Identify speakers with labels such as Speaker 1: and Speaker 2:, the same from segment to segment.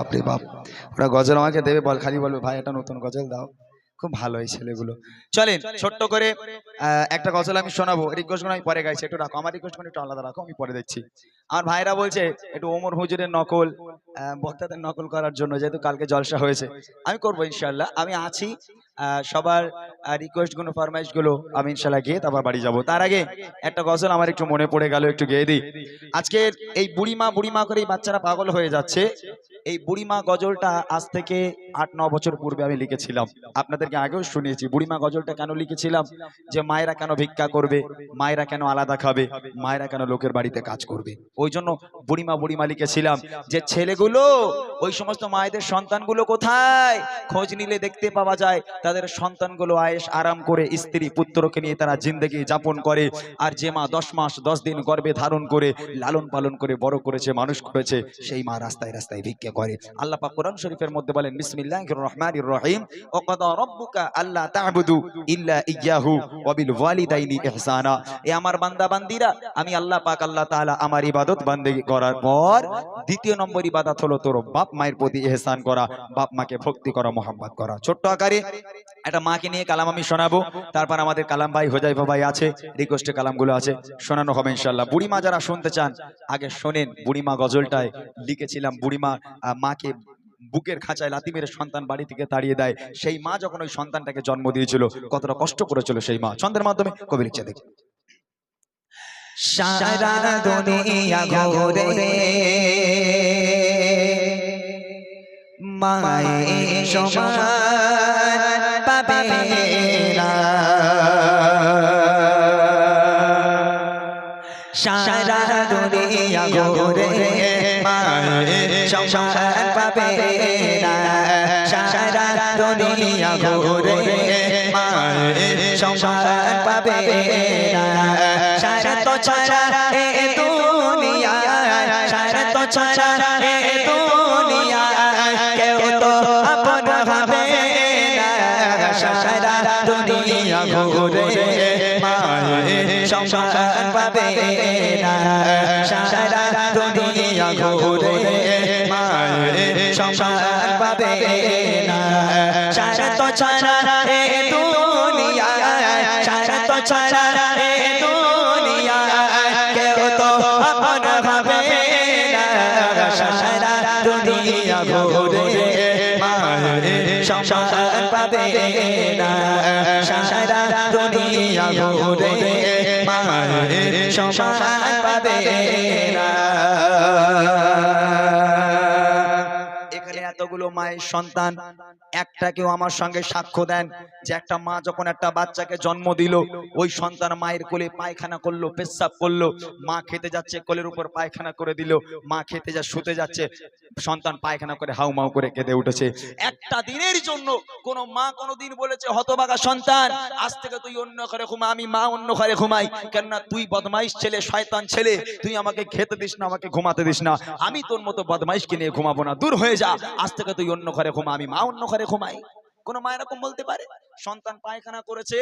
Speaker 1: বাপরে বাপ। ওরা গজল আমাকে দেবে, বল, খালি বলবে, ভাই, একটা নতুন গজল দাও। খুব ভালো এই ছেলেগুলো। চলেন, ছোট্ট করে একটা গজল আমি শোনাবো। রিকোয়েস্ট আমি পরে গাইছি, একটু রাখো। আমার রিকোয়েস্ট একটু আলাদা রাখো, আমি পরে দেখছি। আমার ভাইরা বলছে, একটু ওমর হুজুরের নকল বক্তাদের নকল করার জন্য যেহেতু কালকে জলসা হয়েছে। আমি করব ইনশাল্লাহ আমি আছি সবার রিকোয়েস্টগুলো, ফরমাইশগুলো আমি ইনশাল্লাহ গিয়ে তারপর বাড়ি যাব। তার আগে একটা গজল আমার একটু মনে পড়ে গেল, একটু গেয়ে দিই। আজকে এই বুড়িমা বুড়িমা করে বাচ্চারা পাগল হয়ে যাচ্ছে। এই বুড়িমা গজলটা আজ থেকে আট ন বছর পূর্বে আমি লিখেছিলাম। আপনাদেরকে আগেও শুনিয়েছি, বুড়িমা গজলটা কেন লিখেছিলাম? যে মায়েরা কেন ভিক্ষা করবে? মায়েরা কেন আলাদা খাবে? মায়েরা কেন লোকের বাড়িতে কাজ করবে? ওই জন্য বুড়িমা বুড়িমা লিখেছিলাম যে, ছেলেগুলো, ওই সমস্ত মায়েদের সন্তানগুলো কোথায়? খোঁজ নিলে দেখতে পাওয়া যায়, তাদের সন্তানগুলো আয়েস আরাম করে স্ত্রী পুত্রকে নিয়ে তারা জিন্দগি যাপন করে। আর যে মা দশ মাস, দশ দিন গর্ভে ধারণ করে, লালন পালন করে, বড় করেছে, মানুষ করেছে, সেই মা রাস্তায় রাস্তায় ভিক্ষা করে। আল্লাহ পাক কোরআন শরীফের মধ্যে বলেন আমার বান্দা বান্দিরা আমি আল্লাহ পাক, আল্লাহ আমার ইবাদত করার পর দ্বিতীয় নম্বর ইবাদত হলো তোর বাপ মায়ের প্রতি করা, বাপ মাকে ভক্তি করা মোহাম্মত করা। ছোট্ট আকারে একটা মাকে নিয়ে কালাম আমি শোনাবো। তারপর আমাদের কালাম ভাই, হোজাইফা ভাই আছে রিকোয়েস্টে কালামগুলো আছে, শোনানো হবে ইনশাল্লাহ বুড়িমা যারা শুনতে চান, আগে শোনেন। বুড়িমা গজলটায় লিখেছিলাম, বুড়িমা মাকে বুকের খাঁচায় লাতি মেরে সন্তান বাড়ি থেকে তাড়িয়ে দেয়। সেই মা যখন ওই সন্তানটাকে জন্ম দিয়েছিল, কতটা কষ্ট করেছিল সেই মা। ছন্দের মাধ্যমে কবি লিখছে, দেখি।
Speaker 2: মায়ে সমান সমান পাবে না সারা তো ছাড়া এ দুনিয়া সারা তো ছাড়া এ দুনিয়া কেউ তো আপন হবে না সারা দুনিয়া ঘুরে মায়ে সমান পাবে না সারা দুনিয়া ঘুরে মায়ে সমান পাবে না সারা তো ছাড়া
Speaker 1: এতগুলো মায়ের সন্তান একটা কেউ আমার সঙ্গে সাক্ষ্য দেন যে একটা মা যখন একটা বাচ্চাকে জন্ম দিল, ওই সন্তান মায়ের কোলে পায়খানা করল, পেশাব করল, মা খেতে যাচ্ছে, কোলের উপর পায়খানা করে দিল, মা খেতে যা, শুতে যাচ্ছে। সন্তান পায়খানা করে হাউমাউ করে কেঁদে উঠেছে। একটা দিনের জন্য কোন মা কোনোদিন বলেছে হতবাগা সন্তান, আজ থেকে তুই অন্য ঘরে ঘুমা, আমি মা অন্য ঘরে ঘুমাই। কেননা তুই বদমাইশ ছেলে, শয়তান ছেলে, তুই আমাকে খেতে দিস না, আমাকে ঘুমাতে দিস না। আমি তোর মতো বদমাইশকে নিয়ে ঘুমাবো না। দূর হয়ে যা, আজ থেকে তুই অন্য ঘরে ঘুমা, আমি মা অন্য ঘরে ঘুমাই। কোন মা এরকম বলতে পারে? সন্তান পায়খানা করেছে,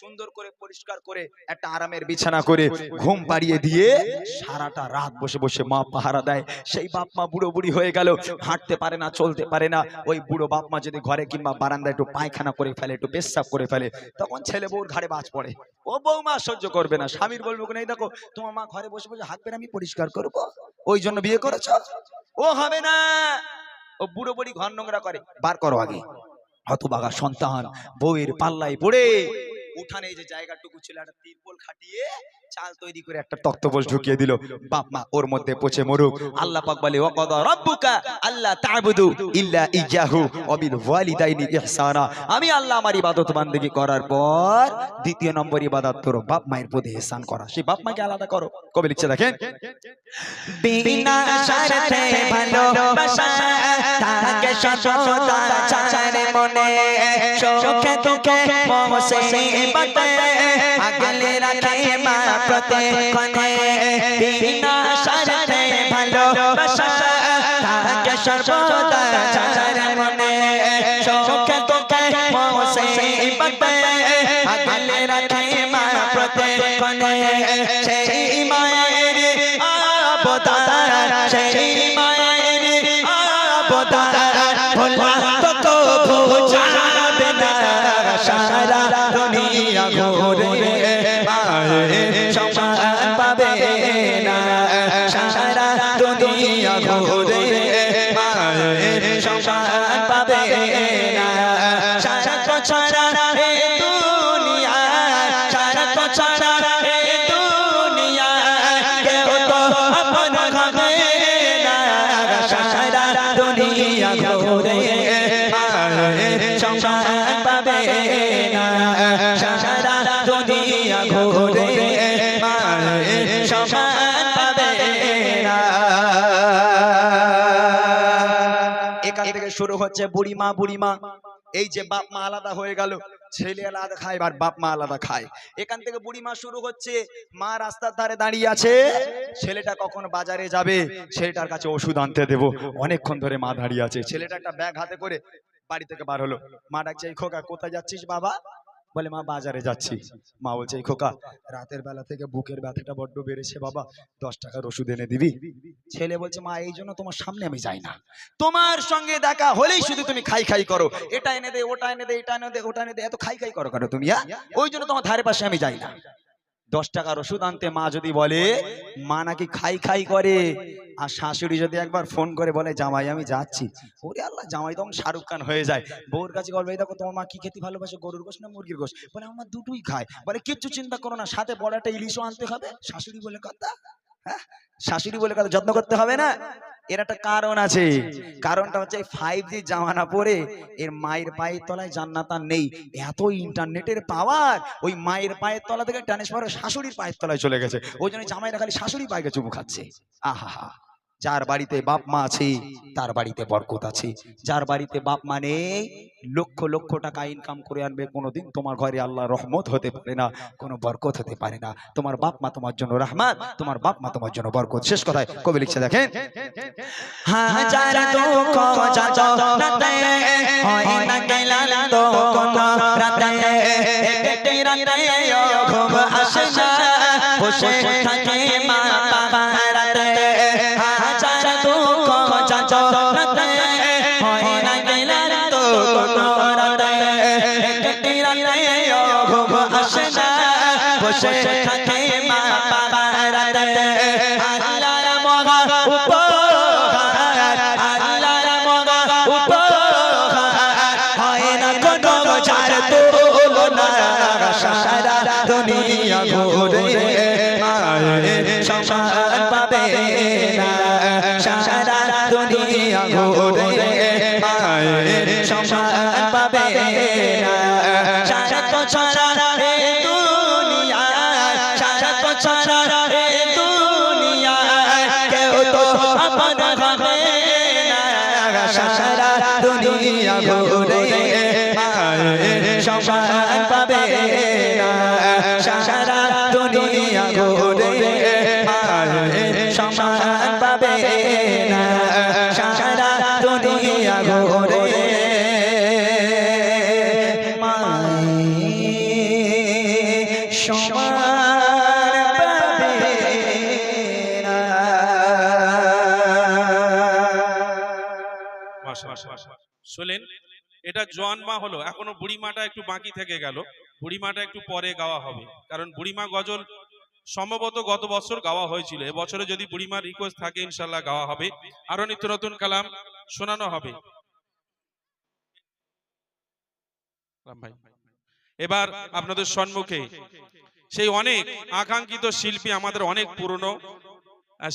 Speaker 1: সুন্দর করে পরিষ্কার করে একটা আরামের বিছানা করে ঘুম পাড়িয়ে দিয়ে সারাটা রাত বসে বসে মা পাহারা দেয়। সেই বাপ মা বুড়ো বুড়ি হয়ে গেল, হাঁটতে পারে না, চলতে পারে না। ওই বুড়ো বাপ মা যদি ঘরে কিংবা বারান্দায় একটু পায়খানা করে ফেলে, একটু পেশাব করে ফেলে, তখন ছেলে বউর ঘাড়ে বাজ পড়ে। ও বৌমা সহ্য করবে না, স্বামীর বলব না এই দেখো, তোমার মা ঘরে বসে বসে হাত আমি পরিষ্কার করব। ওই জন্য বিয়ে করেছ? ও হবে না। ও বুড়ো বুড়ি ঘর নোংরা করে। বার করো আগে। হতবাগা সন্তান বউয়ের পাল্লায় পড়ে। উঠানে যে জায়গাটুকু ছিল একটা তিরপল খাটিয়ে চাল তৈরি করে একটা তক্তপোষ ঢুকিয়ে দিল। বাপ মা ওর মধ্যে পচে মরুক। আল্লাহ পাক বলে ওয়াকাদা রাব্বুকা আল্লাহ তা'বুদু ইল্লা ইয়াহু ওয়া বিল ওয়ালিদাইনি ইহসানা। আমি আল্লাহ আমার ইবাদত বান্দেগি করার পর দ্বিতীয় নম্বর ইবাদত তোর বাপ মায়ের প্রতি ইহসান করা। সেই বাপ মাকে আলাদা করো। কবে লিখছে দেখেন?
Speaker 2: বিনা স্বার্থে ভালোবাসা থাকে সততা চারে মনে সুখে দুঃখে মোসে বাতে আগলে রাখে মা প্রত্যেকক্ষণে বিনা স্বার্থে ভালোবাসা থাকে সর্বদা চারে মনে। সুখে দুঃখে মোসে বাতে আগলে রাখে মা প্রত্যেকক্ষণে। সেই মায়ের অবতার সেই মায়ের খোদা ভোলা তো কবু যাবে না সারা দুনিয়া ঘুরে। মায়ের সম্মান পাবে না সারা দুনিয়া ঘুরে মায়ের সম্মান পাবে না সারা ছাড়া এ দুনিয়া সারা ছাড়া এ দুনিয়া কেউ তো আপন হবে না সারা দুনিয়া ঘুরে মায়ের সম্মান পাবে না সারা দুনিয়া ঘুরে
Speaker 1: থেকে শুরু হচ্ছে বুড়িমা বুড়িমা। এই যে বাপ মা আলাদা হয়ে গেল, ছেলে আলাদা খায় আর বাপ মা আলাদা খায়। এখান থেকে বুড়িমা শুরু হচ্ছে, মা রাস্তার ধারে দাঁড়িয়ে আছে। ছেলেটা কখন বাজারে যাবে, ছেলেটার কাছে ওষুধ আনতে দেবো। অনেকক্ষণ ধরে মা দাঁড়িয়ে আছে। ছেলেটা একটা ব্যাগ হাতে করে বাড়ি থেকে বার হলো। মা ডাকছে খোকা, কোথায় যাচ্ছিস বাবা? বলে, মা, বাজারে যাচ্ছি। মা বলছে, এই খোকা, রাতের বেলা থেকে বুকের ব্যথাটা বড্ড বেড়েছে বাবা, দশ টাকার ওষুধ এনে দিবি? ছেলে বলছে, মা, এই জন্য তোমার সামনে আমি যাই না। তোমার সঙ্গে দেখা হলেই শুধু তুমি খাই খাই করো। এটা এনে দে, ওটা এনে দে, এটা এনে দে, ওটা এনে দে, এত খাই খাই করো কেন তুমি হ্যাঁ? ওই জন্য তোমার ধারে পাশে আমি যাই না। দশ টাকার ওষুধ আনতে মা যদি বলে, মা নাকি খাই খাই করে আর শাশুড়ি যদি একবার ফোন করে বলে, জামাই, আমি যাচ্ছি। ওরে আল্লাহ, জামাই তখন শাহরুখ খান হয়ে যায়। বউর কাছে গল্প, এই দেখো, তোমার মা কি খেতে ভালোবাসে? গরুর গোশ না মুরগির গোশ? বলে, আমার দুটোই খায়। বলে, কিচ্ছু চিন্তা করো না, সাথে বড় একটা ইলিশও আনতে হবে। শাশুড়ি বলে, কথা? হ্যাঁ? শাশুড়ি বলে, কথা যত্ন করতে হবে না? এর একটা কারণ আছে। কারণটা হচ্ছে ফাইভ জি জামানা পরে এর মায়ের পায়ের তলায় জান্নাত আর নেই। এত ইন্টারনেটের পাওয়ার ওই মায়ের পায়ের তলা থেকে ট্রান্সফার শাশুড়ির পায়ের তলায় চলে গেছে। ওই জন্য জামাইরা খালি শাশুড়ি পায়ে চুমু খাচ্ছে। আহা হা যার বাড়িতে বাপ মা আছে তার বাড়িতে বরকত আছে। যার বাড়িতে বাপ মা নেই লক্ষ লক্ষ টাকা ইনকাম করে আনবে কোনোদিন তোমার ঘরে আল্লাহ রহমত হতে পারে না কোনো বরকত হতে পারে না। তোমার বাপ মা তোমার জন্য রহমান তোমার বাপ মা তোমার জন্য বরকত। শেষ কথায় কবি লিখছে দেখেন
Speaker 2: হয় বসে থাকে মা পাহারাতে আল্লাহর মগা উপহার আল্লাহর মগা উপহার হয় না কোনো চার তুলনা ছাড়া রে দুনিয়া কেউ তো আপন হবে না। সারা দুনিয়া ঘুরে সম্মান পাবে না। সারা দুনিয়া ঘুরে সম্মান পাবে না। সারা দুনিয়া ঘুরে মায়ের সম্মান
Speaker 3: শুনলেন এটা জোয়ান মা হলো, এখনও বুড়িমাটা একটু বাকি থেকে গেল বুড়িমাটা একটু পরে গাওয়া হবে কারণ বুড়িমা গজল সম্ভবত গত বছর গাওয়া হয়েছিল, এবছরে যদি বুড়িমার রিকোয়েস্ট থাকে, ইনশাল্লাহ গাওয়া হবে আরও নিত্য নতুন কালাম শোনানো হবে। এবার আপনাদের সম্মুখে, সেই অনেক আকাঙ্ক্ষিত শিল্পী আমাদের অনেক পুরনো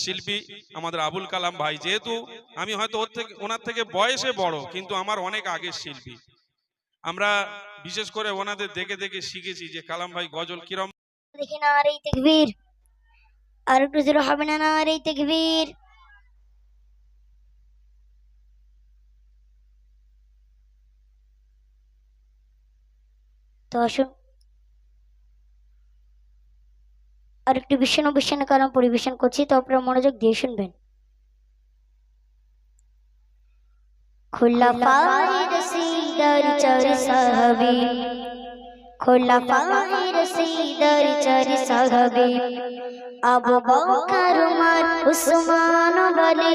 Speaker 3: শিল্পী আমাদের আবুল কালাম ভাই যেহেতু আমি হয়তো ওর থেকে ওনার থেকে বয়সে বড় কিন্তু আমার অনেক আগের শিল্পী। আমরা বিশেষ করে ওনাদের দেখে দেখে শিখেছি যে কালাম ভাই গজল কিরম
Speaker 4: দেখি না আর এই তেকবীর। আর একটু জোরে হবে না না আর এই তেকবীর। তো আসুন আর একটু বিষ্ণ বিষ্ণ কালাম পরিবেশন করছি তো আপনারা মনোযোগ দিয়ে শুনবেন। খোলাফায়ে রশিদার চার সাহাবী। খোলাফায়ে রসিদার চার সাহাবি। আবু বকর উমর উসমান বলে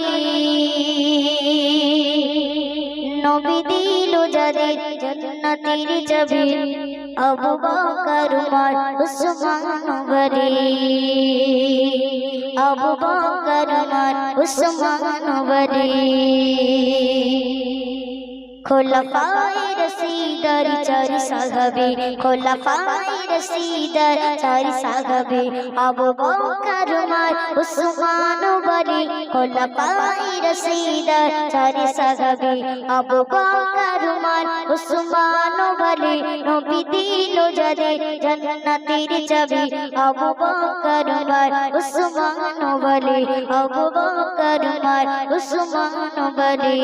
Speaker 4: নবী দিল যাদের জান্নাতের চাবি আবু বকর উমর উসমান বলে আবু বকর উমর খোলাফায়ে রসিদার চার সাহাবে, খোলাফায়ে রসিদার চার সাহাবে, আবু বকর, উমর, উসমান বলে, খোলাফায়ে রসিদার চার সাহাবে, আবু বকর, উমর, উসমান বলে, নবী দিল যাদের জান্নাতের চাবি, আবু উমর উসমান বলে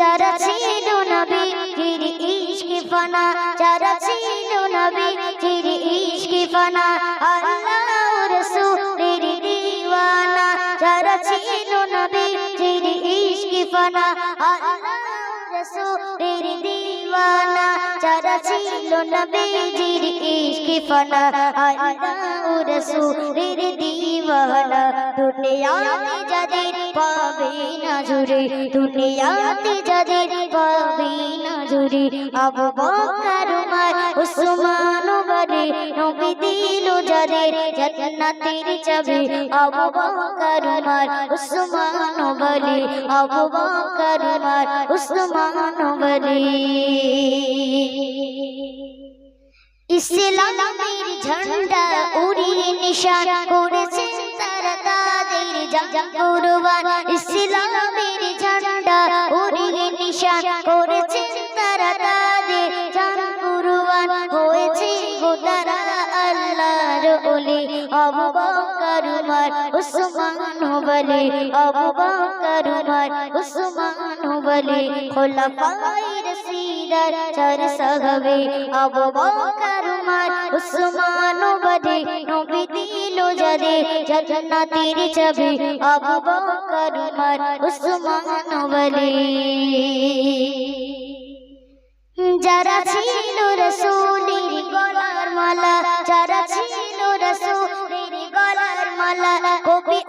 Speaker 4: যারা ছিল নবী জির ইশকে ফানা, যারা ছিল নবী জির ইশকে ফানা আল্লাহ রাসূলের দিওয়ানা। যারা ছিল নবী জির ইশকে ফানা আল্লাহ রাসূলের দিওয়ানা। যারা ছিল নবী জির ইশকে ফানা আল্লাহ রাসূলের দিওয়ানা, দুনিয়াতে যাদের পাবে না জুড়ে, দুনিয়াতে যাদের পাবে না জুড়ে, আবু বকর, উমর, উসমান বলে নবী দিল যাদের জান্নাতের চাবি, আবু বকর, উমর, উসমান বলে আবু বকর, উমর, উসমান বলে ইসলামের ঝন্ডা উড়িয়ে নিশান করেছেন তারা তাদের জান, কুরবান। ইসলামের ঝন্ডা উড়িয়ে নিশান করেছেন তারা তাদের জান, কুরবান। হয়েছে তারা আল্লাহর ওলি আবু উমর, উসমান বলে। আবু উমর, উসমান বলে। খোলাফায়ে রাশিদার চার সাহাবে। আবু উমর উসমান বলে নবী দিল যাদের জান্নাতের চাবি আবু বকর উমর উসমান বলে যারা ছিল রসুলের গলার মালা যারা ছিল রসুলের গলার মালা কবি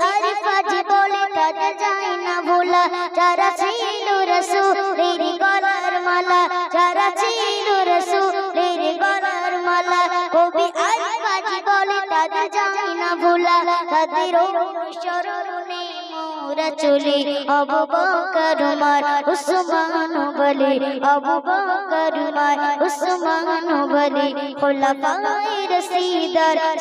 Speaker 4: তাদের অনুসরণে মোরা চলে আবু বকর উমর, উসমান বলে আবু বকর উমর, উসমান বলে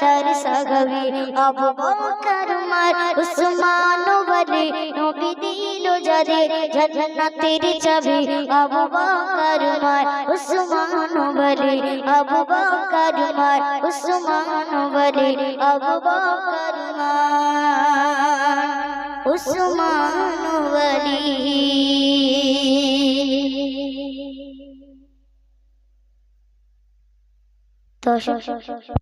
Speaker 4: চার সাহাবী আবু বকর উমর উসমান বলে, নবী দিল যাদের জান্নাতের চাবি। আবু বকর উমর উসমান বলে, আবু বকর উমর উসমান বলে, আবু বকর উমর উসমান দর্শক